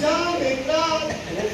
John and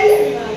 ele.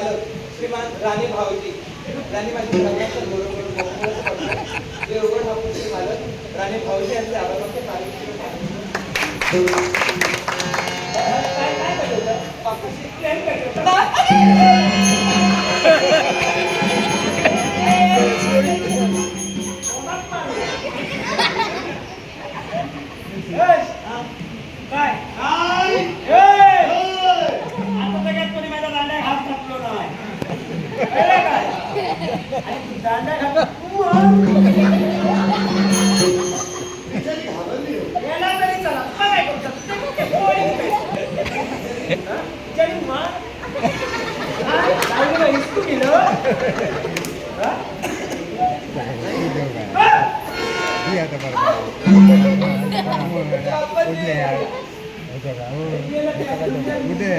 पालक श्रीमान राणे भावजी. राणे माझे बरोबर देवगड हापूसचे मालक राणे भावजी यांचे आभारचे पालन काय काय গান দেখা उद्या उद्या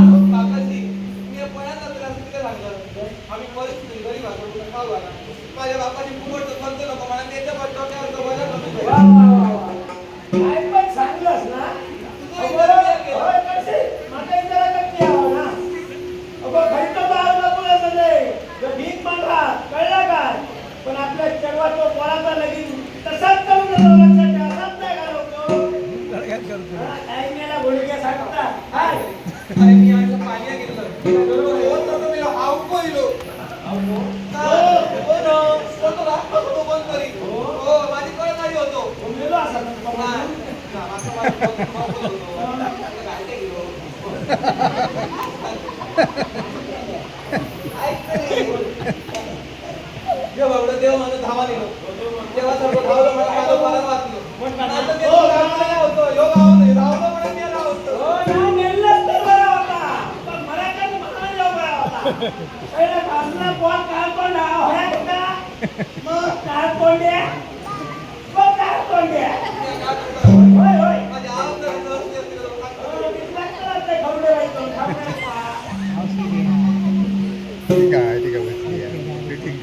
लागला माझ्या बापाने कुबडचं खर्च नको मला त्याच्या डोक्यावर वजा कमी पण आपल्या चेडवा तो पोराचा तसाच करून लक्षात ठेवा नाही घालवतो. काय मेला सांगता हाय. Ha ha ha ha!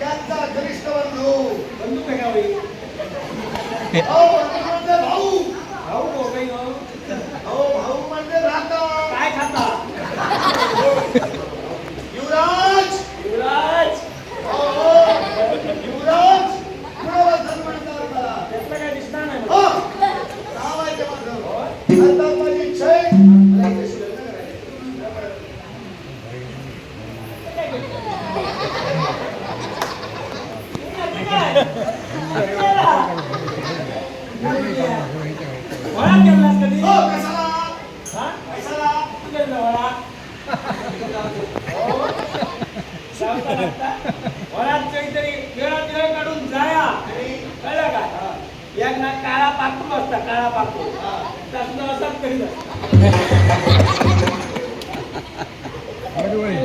यांचा गरिष्ठबंधू बंधू मेघावी वरात काहीतरी वेळा वेळ जाया. कळलं का? एक काळा पाकून असता काळा पाकून त्यातनं असाच करीत असता. मडवाई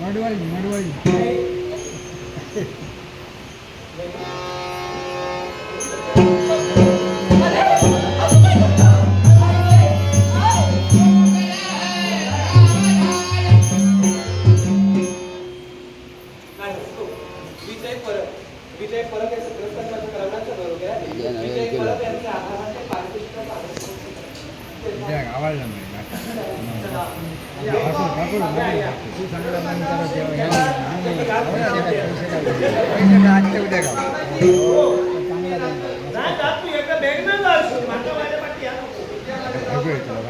मडवाई मडवाई आजच्या उद्या का भायगो येतलो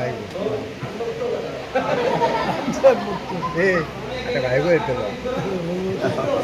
भायगो येतलो